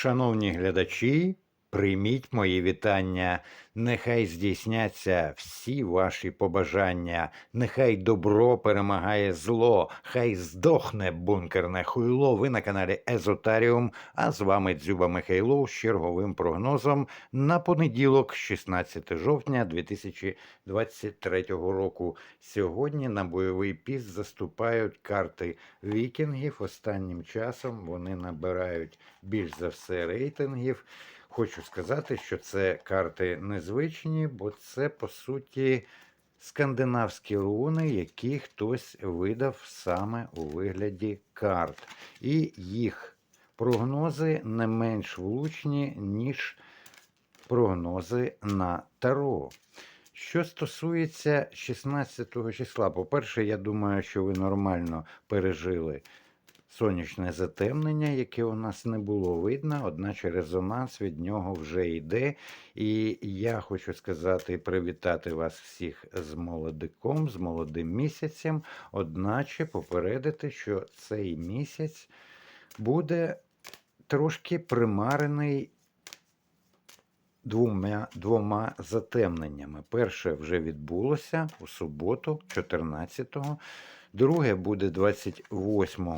Шановні глядачі, прийміть мої вітання. Нехай здійсняться всі ваші побажання, нехай добро перемагає зло, хай здохне бункерне хуйло. Ви на каналі Езотаріум. А з вами Дзюба Михайлов з черговим прогнозом на понеділок, 16 жовтня 2023 року. Сьогодні на бойовий піс заступають карти вікінгів. Останнім часом вони набирають більш за все рейтингів. Хочу сказати, що це карти незвичні, бо це по суті скандинавські руни, які хтось видав саме у вигляді карт. І їх прогнози не менш влучні, ніж прогнози на Таро. Що стосується 16 числа, по-перше, я думаю, що ви нормально пережили сонячне затемнення, яке у нас не було видно, одначе резонанс від нього вже йде. І я хочу сказати, привітати вас всіх з молодиком, з молодим місяцем, одначе попередити, що цей місяць буде трошки примарений. Двома, двома затемненнями. Перше вже відбулося у суботу, 14-го, друге буде 28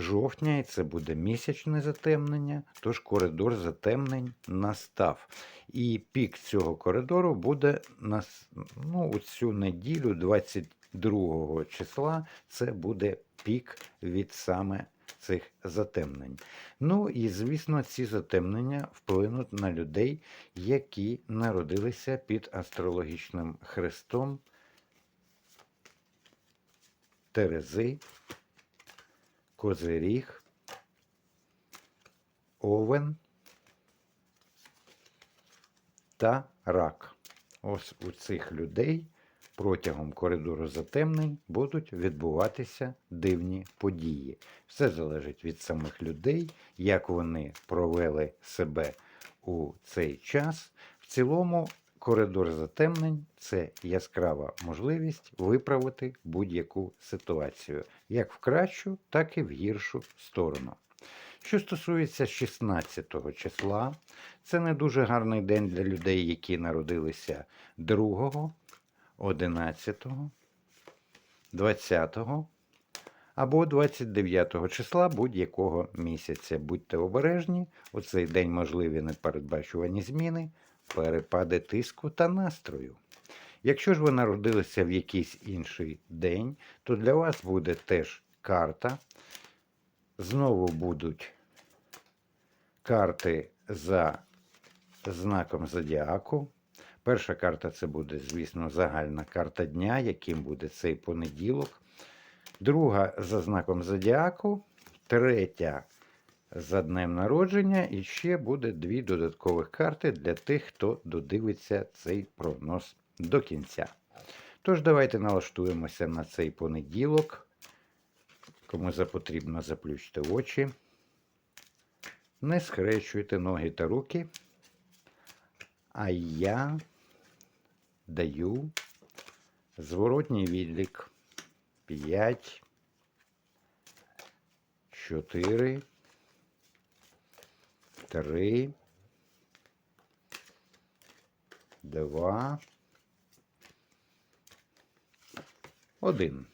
жовтня, і це буде місячне затемнення, тож коридор затемнень настав. І пік цього коридору буде на ну, цю неділю, 22 числа, це буде пік від саме цих затемнень. Ну і, звісно, ці затемнення вплинуть на людей, які народилися під астрологічним хрестом Терези, Козиріг, Овен та Рак. Ось у цих людей протягом коридору затемнень будуть відбуватися дивні події. Все залежить від самих людей, як вони провели себе у цей час. В цілому, коридор затемнень це яскрава можливість виправити будь-яку ситуацію, як в кращу, так і в гіршу сторону. Що стосується 16 числа, це не дуже гарний день для людей, які народилися 2, 11, 20 або 29 числа будь-якого місяця. Будьте обережні, у цей день можливі непередбачувані зміни, перепади тиску та настрою. Якщо ж ви народилися в якийсь інший день, то для вас буде теж карта. Знову будуть карти за знаком зодіаку. Перша карта це буде, звісно, загальна карта дня, яким буде цей понеділок. Друга за знаком зодіаку, третя за днем народження. І ще буде дві додаткових карти для тих, хто додивиться цей прогноз до кінця. Тож, давайте налаштуємося на цей понеділок. Кому запотрібно, заплющте очі. Не схрещуйте ноги та руки. А я даю зворотній відлік 5, 4, 3, 2, 1.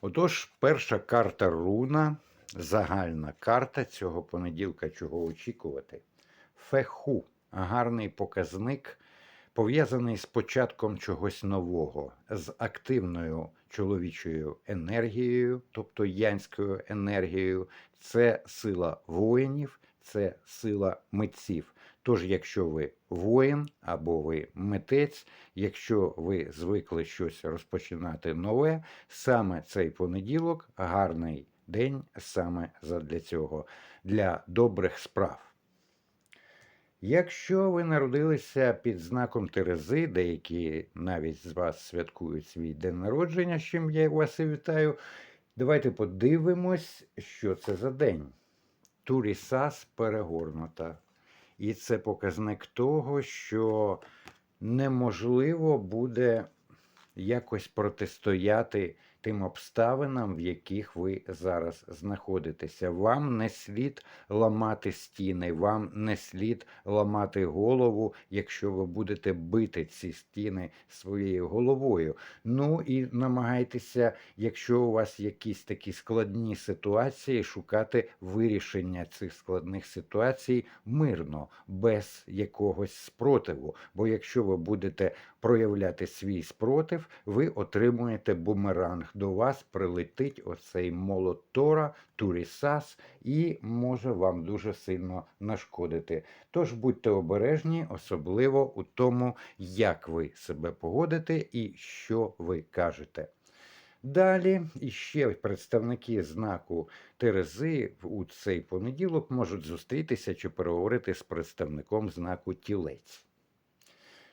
Отож, перша карта руна, загальна карта цього понеділка, чого очікувати. Феху гарний показник, пов'язаний з початком чогось нового, з активною чоловічою енергією, тобто янською енергією. Це сила воїнів, це сила митців. Тож, якщо ви воїн або ви митець, якщо ви звикли щось розпочинати нове, саме цей понеділок гарний день саме для цього, для добрих справ. Якщо ви народилися під знаком Терези, деякі навіть з вас святкують свій день народження, з чим я вас і вітаю, давайте подивимось, що це за день. Турісас перегорнута. І це показник того, що неможливо буде якось протистояти тим обставинам, в яких ви зараз знаходитеся. Вам не слід ламати стіни, вам не слід ламати голову, якщо ви будете бити ці стіни своєю головою. Ну і намагайтеся, якщо у вас якісь такі складні ситуації, шукати вирішення цих складних ситуацій мирно, без якогось спротиву. Бо якщо ви будете проявляти свій спротив, ви отримуєте бумеранг. До вас прилетить оцей молот Тора, Турісас, і може вам дуже сильно нашкодити. Тож будьте обережні, особливо у тому, як ви себе поводите і що ви кажете. Далі іще представники знаку Терези у цей понеділок можуть зустрітися чи переговорити з представником знаку Тілець.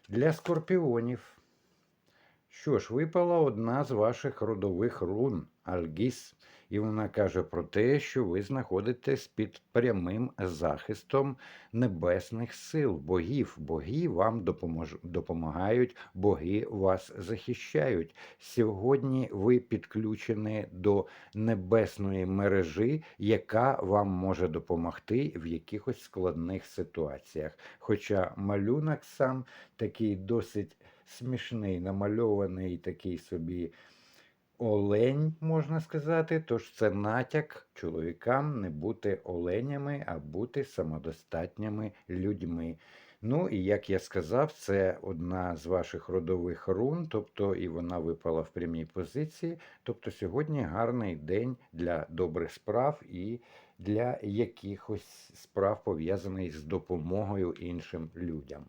Для скорпіонів. Що ж, випала одна з ваших родових рун Альгіс, і вона каже про те, що ви знаходитесь під прямим захистом небесних сил, богів. Боги вам допомож... допомагають, боги вас захищають. Сьогодні ви підключені до небесної мережі, яка вам може допомогти в якихось складних ситуаціях. Хоча малюнок сам такий досить смішний, намальований такий собі олень, можна сказати. Тож це натяк чоловікам не бути оленями, а бути самодостатніми людьми. Ну і як я сказав, це одна з ваших родових рун, тобто і вона випала в прямій позиції. Тобто сьогодні гарний день для добрих справ і для якихось справ пов'язаних з допомогою іншим людям.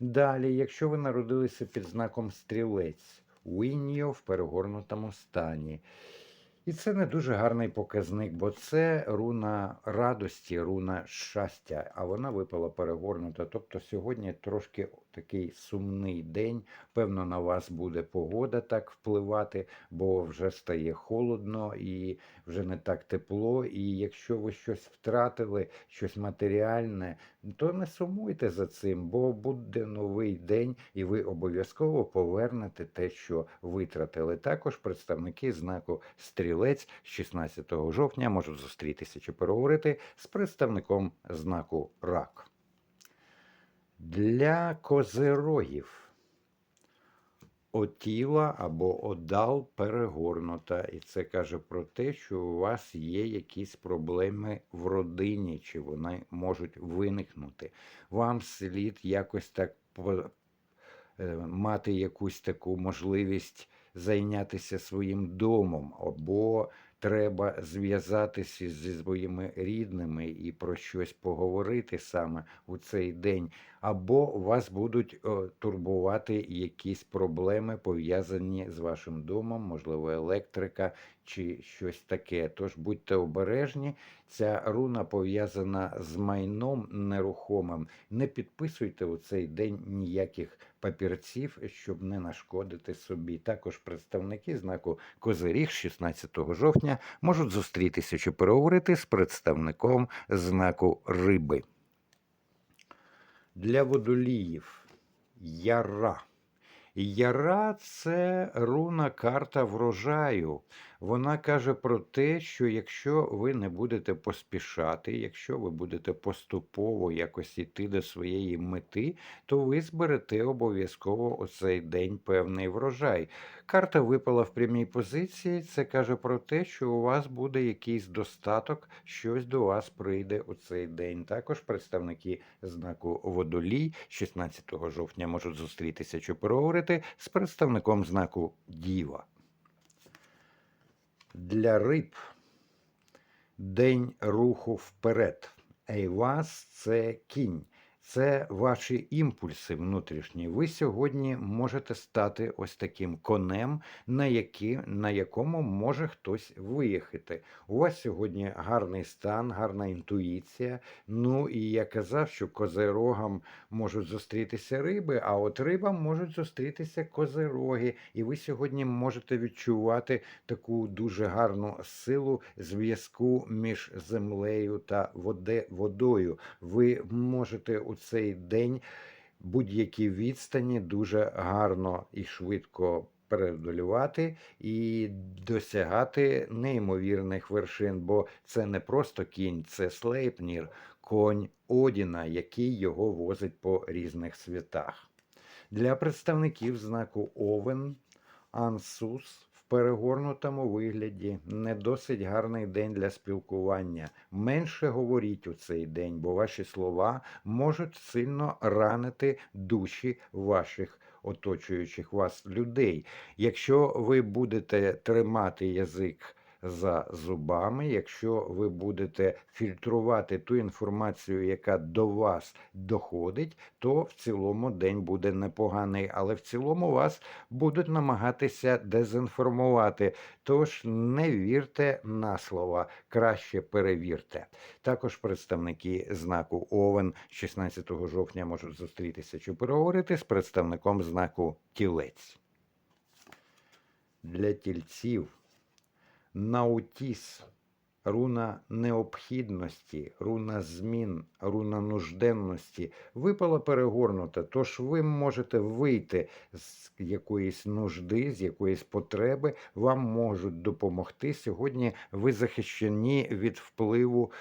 Далі, якщо ви народилися під знаком стрілець, у Уіньо в перегорнутому стані. І це не дуже гарний показник, бо це руна радості, руна щастя, а вона випала перегорнута. Тобто сьогодні трошки такий сумний день. Певно, на вас буде погода так впливати, бо вже стає холодно і вже не так тепло. І якщо ви щось втратили, щось матеріальне, то не сумуйте за цим, бо буде новий день, і ви обов'язково повернете те, що витратили. Також представники знаку стрілець 16 жовтня можуть зустрітися чи переговорити з представником знаку рак. Для козирогів отіла або одал перегорнута, і це каже про те, що у вас є якісь проблеми в родині, чи вони можуть виникнути. Вам слід якось так е, мати якусь таку можливість зайнятися своїм домом, або треба зв'язатися зі своїми рідними і про щось поговорити саме у цей день, або вас будуть турбувати якісь проблеми, пов'язані з вашим домом, можливо, електрика чи щось таке. Тож будьте обережні. Ця руна пов'язана з майном нерухомим. Не підписуйте у цей день ніяких папірців, щоб не нашкодити собі. Також представники знаку Козиріг 16 жовтня можуть зустрітися чи переговорити з представником знаку Риби. Для водоліїв яра. Яра це руна карта врожаю. Вона каже про те, що якщо ви не будете поспішати, якщо ви будете поступово якось іти до своєї мети, то ви зберете обов'язково у цей день певний врожай. Карта випала в прямій позиції. Це каже про те, що у вас буде якийсь достаток, щось до вас прийде у цей день. Також представники знаку водолій 16 жовтня можуть зустрітися чи переговорити з представником знаку Діва. Для риб день руху вперед. Ейвас це кінь. Це ваші імпульси внутрішні. Ви сьогодні можете стати ось таким конем, на, які, на якому може хтось виїхати. У вас сьогодні гарний стан, гарна інтуїція. Ну і я казав, що козирогам можуть зустрітися риби, а от рибам можуть зустрітися козироги. І ви сьогодні можете відчувати таку дуже гарну силу зв'язку між землею та водою. Ви можете у цей день будь-які відстані дуже гарно і швидко преодолювати і досягати неймовірних вершин, бо це не просто кінь, це слейпнір, конь Одіна, який його возить по різних світах. Для представників знаку Овен Ансус перегорнутому вигляді не досить гарний день для спілкування. Менше говоріть у цей день, бо ваші слова можуть сильно ранити душі ваших оточуючих вас людей. Якщо ви будете тримати язик за зубами, якщо ви будете фільтрувати ту інформацію, яка до вас доходить, то в цілому день буде непоганий, але в цілому вас будуть намагатися дезінформувати. Тож не вірте на слова, краще перевірте. Також представники знаку Овен 16 жовтня можуть зустрітися чи переговорити з представником знаку Тілець. Для тільців Наутіс, руна необхідності, руна змін, руна нужденності випала перегорнута, тож ви можете вийти з якоїсь нужди, з якоїсь потреби, вам можуть допомогти. Сьогодні ви захищені від впливу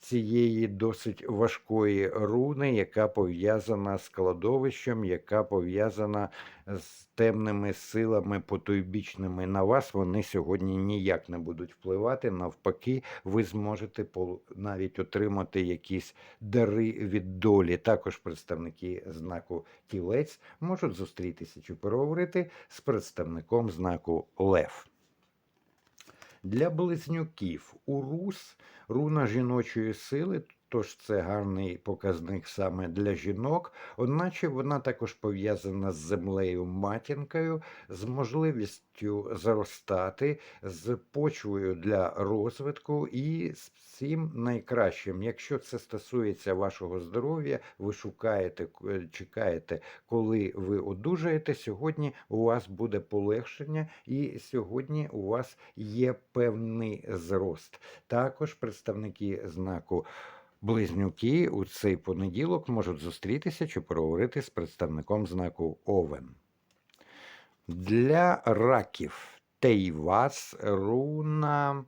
цієї досить важкої руни, яка пов'язана з кладовищем, яка пов'язана з темними силами потойбічними. На вас вони сьогодні ніяк не будуть впливати. Навпаки, ви зможете навіть отримати якісь дари від долі. Також представники знаку тілець можуть зустрітися чи переговорити з представником знаку Лев. Для близнюків урус руна жіночої сили, тож це гарний показник саме для жінок, одначе вона також пов'язана з землею матінкою, з можливістю заростати, з почвою для розвитку і з всім найкращим. Якщо це стосується вашого здоров'я, ви шукаєте, е, чекаєте, коли ви одужаєте, сьогодні у вас буде полегшення, і сьогодні у вас є певний зрост. Також представники знаку. Близнюки у цей понеділок можуть зустрітися чи поговорити з представником знаку Овен. Для раків Тейвас руна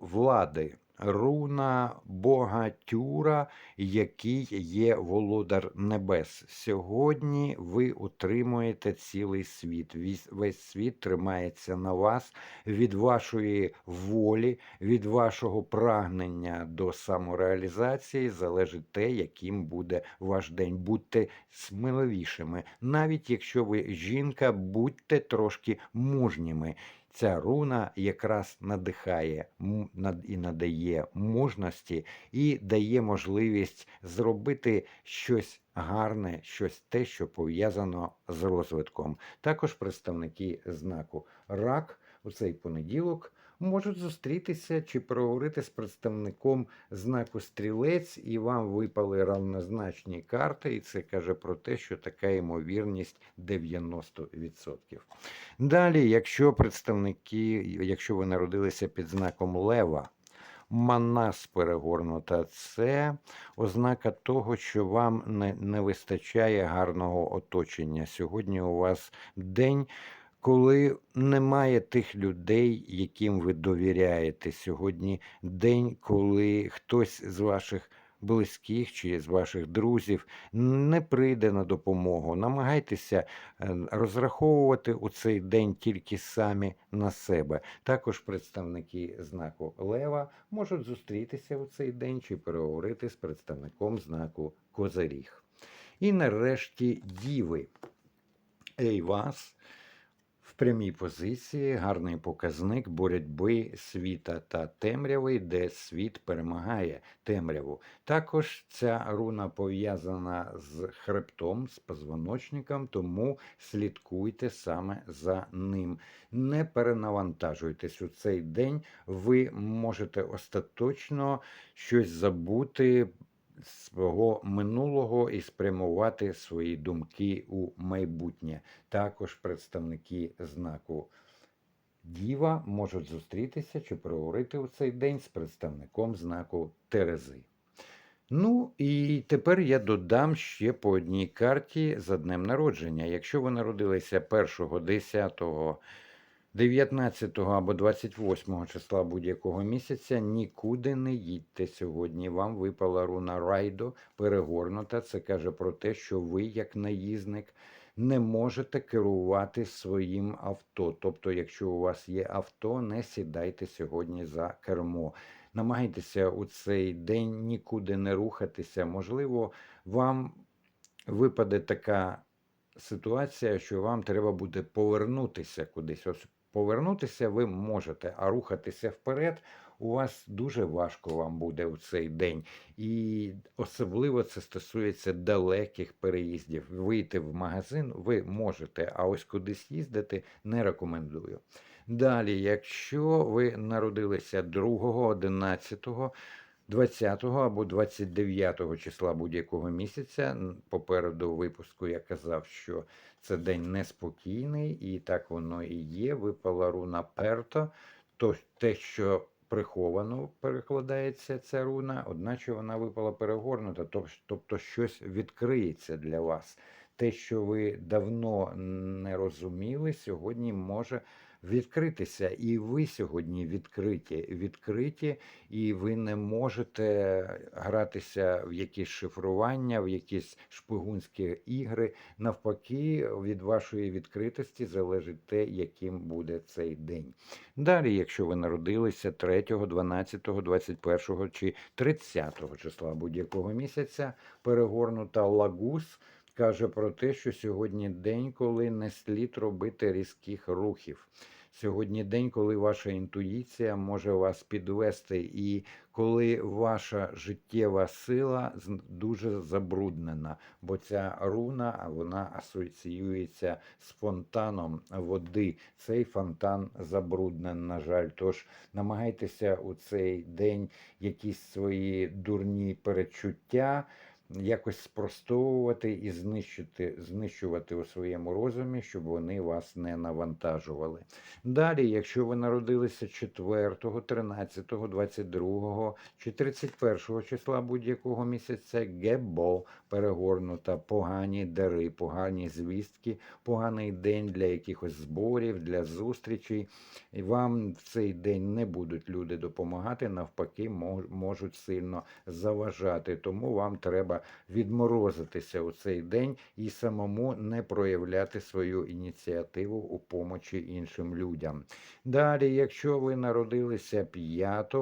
влади, руна Бога Тюра, який є володар небес. Сьогодні ви утримуєте цілий світ. Весь світ тримається на вас від вашої волі, від вашого прагнення до самореалізації залежить те, яким буде ваш день. Будьте сміливішими. Навіть якщо ви жінка, будьте трошки мужніми. Ця руна якраз надихає і надає мужності і дає можливість зробити щось гарне, щось те, що пов'язано з розвитком. Також представники знаку рак у цей понеділок можуть зустрітися чи проговорити з представником знаку стрілець, і вам випали равнозначні карти, і це каже про те, що така ймовірність 90%. Далі, якщо представники, якщо ви народилися під знаком лева, Манас перегорнута це ознака того, що вам не, не вистачає гарного оточення. Сьогодні у вас день, коли немає тих людей, яким ви довіряєте. Сьогодні день, коли хтось з ваших близьких чи з ваших друзів не прийде на допомогу. Намагайтеся е, розраховувати у цей день тільки самі на себе. Також представники знаку Лева можуть зустрітися у цей день чи переговорити з представником знаку Козиріг. І нарешті діви. Ей вас прямій позиції гарний показник боротьби світа та темряви, де світ перемагає темряву. Також ця руна пов'язана з хребтом, з позвоночником, тому слідкуйте саме за ним. Не перенавантажуйтесь у цей день, ви можете остаточно щось забути свого минулого і спрямувати свої думки у майбутнє. Також представники знаку Діва можуть зустрітися чи проговорити у цей день з представником знаку Терези. Ну, і тепер я додам ще по одній карті за днем народження. Якщо ви народилися 1, 10, 19 або 28 числа будь-якого місяця, нікуди не їдьте сьогодні. Вам випала руна Райдо перегорнута. Це каже про те, що ви, як наїзник, не можете керувати своїм авто. Тобто, якщо у вас є авто, не сідайте сьогодні за кермо. Намагайтеся у цей день нікуди не рухатися. Можливо, вам випаде така ситуація, що вам треба буде повернутися кудись. Повернутися ви можете, а рухатися вперед у вас дуже важко вам буде у цей день. І особливо це стосується далеких переїздів. Вийти в магазин ви можете, а ось кудись їздити не рекомендую. Далі, якщо ви народилися 2, 11, 20 або 29 числа будь-якого місяця, попереду випуску я казав, що це день неспокійний, і так воно і є. Випала руна Перто, то те, що приховано перекладається ця руна, одначе вона випала перегорнута, тобто щось відкриється для вас. Те, що ви давно не розуміли, сьогодні може відкритися. І ви сьогодні відкриті, відкриті, і ви не можете гратися в якісь шифрування, в якісь шпигунські ігри. Навпаки, від вашої відкритості залежить те, яким буде цей день. Далі, якщо ви народилися 3, 12, 21 чи 30 числа будь-якого місяця, перегорнута лагус каже про те, що сьогодні день, коли не слід робити різких рухів. Сьогодні день, коли ваша інтуїція може вас підвести, і коли ваша життєва сила дуже забруднена, бо ця руна вона асоціюється з фонтаном води. Цей фонтан забруднений, на жаль. Тож намагайтеся у цей день якісь свої дурні перечуття якось спростовувати і знищити, знищувати у своєму розумі, щоб вони вас не навантажували. Далі, якщо ви народилися 4, 13, 22 чи 31 числа будь-якого місяця, гебо перегорнута, погані дари, погані звістки, поганий день для якихось зборів, для зустрічей. І вам в цей день не будуть люди допомагати, навпаки, можуть сильно заважати. Тому вам треба відморозитися у цей день і самому не проявляти свою ініціативу у помочі іншим людям. Далі, якщо ви народилися 5,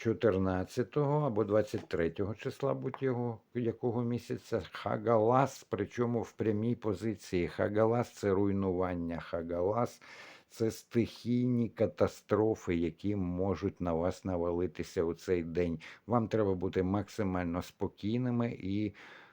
14 або 23 числа будь-якого якого місяця Хагалас, причому в прямій позиції. Хагалас це руйнування, Хагалас це стихійні катастрофи, які можуть на вас навалитися у цей день. Вам треба бути максимально спокійними і,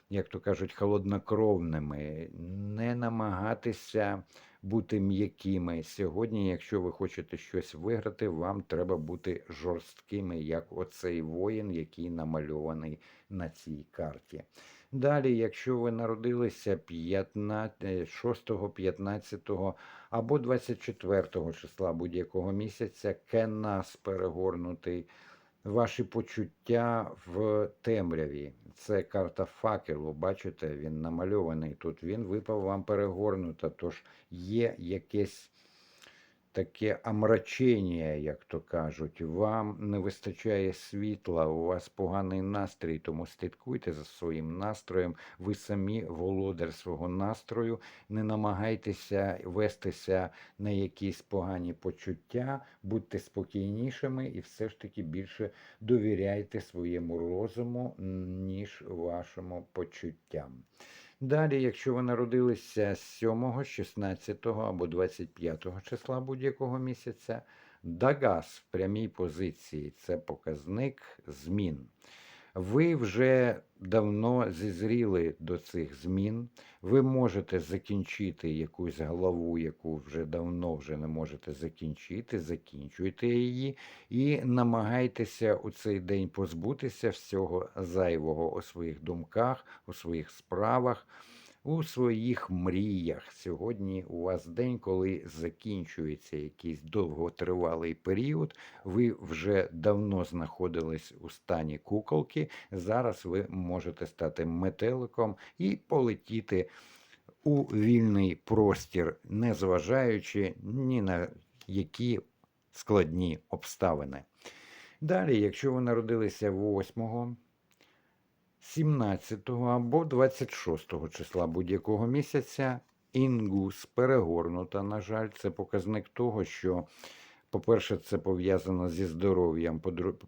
як то кажуть, холоднокровними, не намагатися бути м'якими. Сьогодні, якщо ви хочете щось виграти, вам треба бути жорсткими, як оцей воїн, який намальований на цій карті. Далі, якщо ви народилися 15, 6, 15 або 24 числа будь-якого місяця, кенас перегорнутий, ваші почуття в темряві. Це карта факелу. Бачите, він намальований тут. Він випав вам перегорнуто, тож є якесь таке омрачення, як то кажуть. Вам не вистачає світла, у вас поганий настрій, тому слідкуйте за своїм настроєм. Ви самі володар свого настрою. Не намагайтеся вестися на якісь погані почуття, будьте спокійнішими і все ж таки більше довіряйте своєму розуму, ніж вашому почуттям. Далі, якщо ви народилися 7, 16 або 25 числа будь-якого місяця, Дагас в прямій позиції це показник змін. Ви вже давно зізріли до цих змін. Ви можете закінчити якусь главу, яку вже давно вже не можете закінчити, закінчуйте її і намагайтеся у цей день позбутися всього зайвого у своїх думках, у своїх справах. У своїх мріях. Сьогодні у вас день, коли закінчується якийсь довготривалий період. Ви вже давно знаходились у стані куколки. Зараз ви можете стати метеликом і полетіти у вільний простір, не зважаючи ні на які складні обставини. Далі, якщо ви народилися 8, 17 або 26 числа будь-якого місяця, інгус перегорнута, на жаль, це показник того, що, по-перше, це пов'язано зі здоров'ям,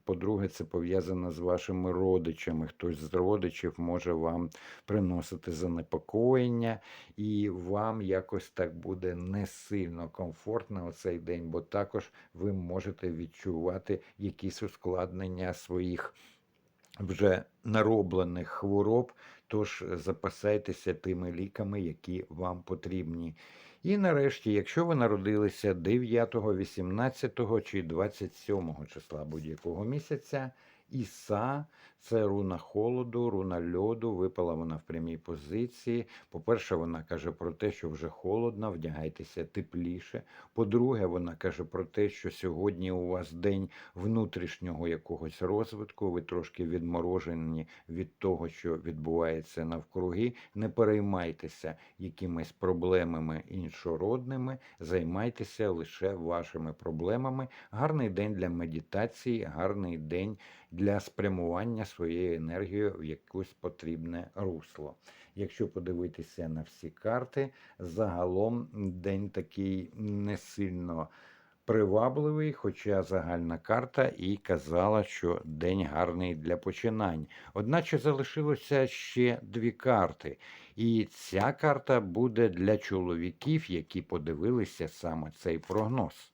по-друге, це пов'язано з вашими родичами. Хтось з родичів може вам приносити занепокоєння, і вам якось так буде не сильно комфортно у цей день, бо також ви можете відчувати якісь ускладнення своїх вже нароблених хвороб, тож запасайтеся тими ліками, які вам потрібні. І нарешті, якщо ви народилися 9, 18 чи 27 числа будь-якого місяця, Іса це руна холоду, руна льоду, випала вона в прямій позиції. По-перше, вона каже про те, що вже холодно, вдягайтеся тепліше. По-друге, вона каже про те, що сьогодні у вас день внутрішнього якогось розвитку, ви трошки відморожені від того, що відбувається навкруги. Не переймайтеся якимись проблемами іншородними, займайтеся лише вашими проблемами. Гарний день для медитації, гарний день для спрямування своєї енергії в якесь потрібне русло. Якщо подивитися на всі карти, загалом день такий не сильно привабливий, хоча загальна карта і казала, що день гарний для починань. Одначе залишилося ще дві карти. І ця карта буде для чоловіків, які подивилися саме цей прогноз.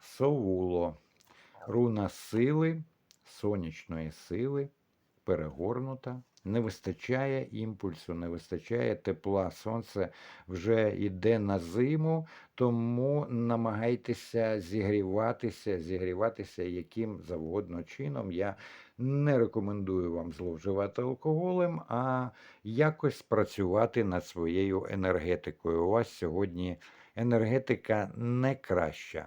Совуло, руна сили, сонячної сили, перегорнута. Не вистачає імпульсу, не вистачає тепла. Сонце вже йде на зиму, тому намагайтеся зігріватися, зігріватися яким завгодно чином. Я не рекомендую вам зловживати алкоголем, а якось працювати над своєю енергетикою. У вас сьогодні енергетика не краща.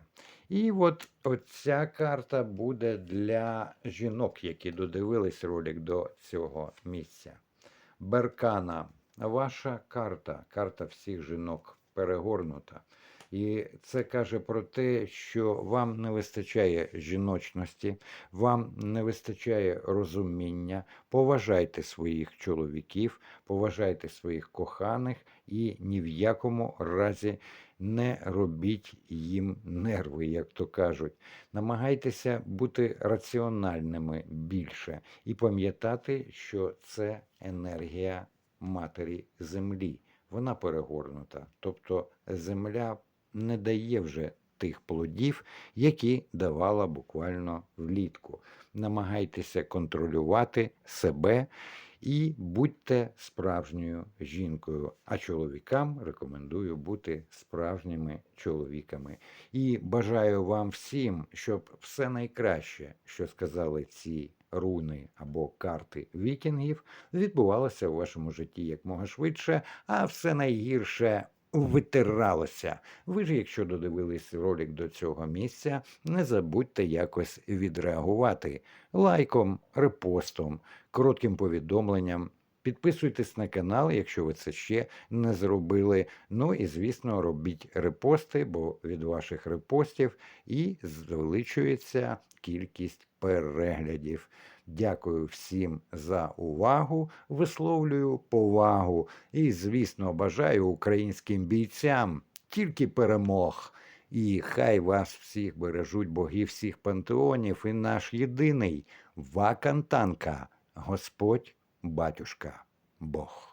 І от оця карта буде для жінок, які додивились ролик до цього місця. Беркана, ваша карта, карта всіх жінок перегорнута. І це каже про те, що вам не вистачає жіночності, вам не вистачає розуміння. Поважайте своїх чоловіків, поважайте своїх коханих і ні в якому разі не робіть їм нерви, як то кажуть. Намагайтеся бути раціональними більше і пам'ятати, що це енергія матері землі. Вона перегорнута. Тобто земля не дає вже тих плодів, які давала буквально влітку. Намагайтеся контролювати себе і будьте справжньою жінкою. А чоловікам рекомендую бути справжніми чоловіками. І бажаю вам всім, щоб все найкраще, що сказали ці руни або карти вікінгів, відбувалося у вашому житті якмога швидше, а все найгірше. Витиралося. Ви ж, якщо додивились ролик до цього місця, не забудьте якось відреагувати лайком, репостом, коротким повідомленням. Підписуйтесь на канал, якщо ви це ще не зробили. Ну і, звісно, робіть репости, бо від ваших репостів і звеличується кількість переглядів. Дякую всім за увагу, висловлюю повагу і, звісно, бажаю українським бійцям тільки перемог. І хай вас всіх бережуть боги всіх пантеонів, і наш єдиний Вакантанка, Господь, батюшка, Бог.